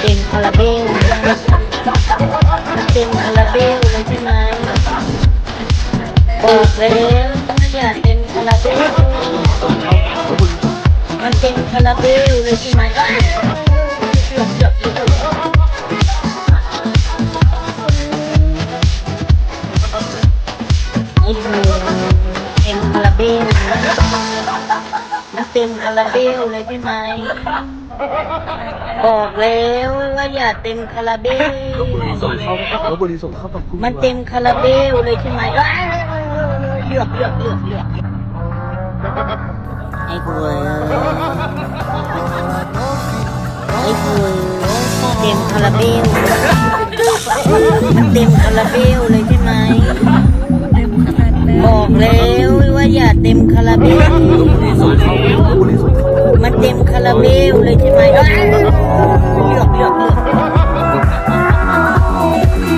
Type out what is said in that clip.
เต็มคาราเบลเต็มคาราเบลเลยใช่ไหมโอ้แล้วเนี่ยเต็มคาราเบลมันเต็มคาราเบลเลยใช่ไหมจบจบจบอินเต็มคาราเบลเต็มคาราเบลเลยใช่ไหม บอกแล้วว่าอย่าเต็มคาราเบลลบบุรีส่งเข้าปรับปรุงมันเต็มคาราเบลเลยใช่ไหมเอ้ยเลือกเลือกเลือกเลือกไอ้กูเอ้ยไอ้กูเต็มคาราเบลมันเต็มคาราเบลเลยใช่ไหมบอกแล้วว่าอย่าเต็มคาราเบล ลบบุรีส่งเข้าลบบุรีส่งเข้ามันเมคาราเลเลยใช่ไหม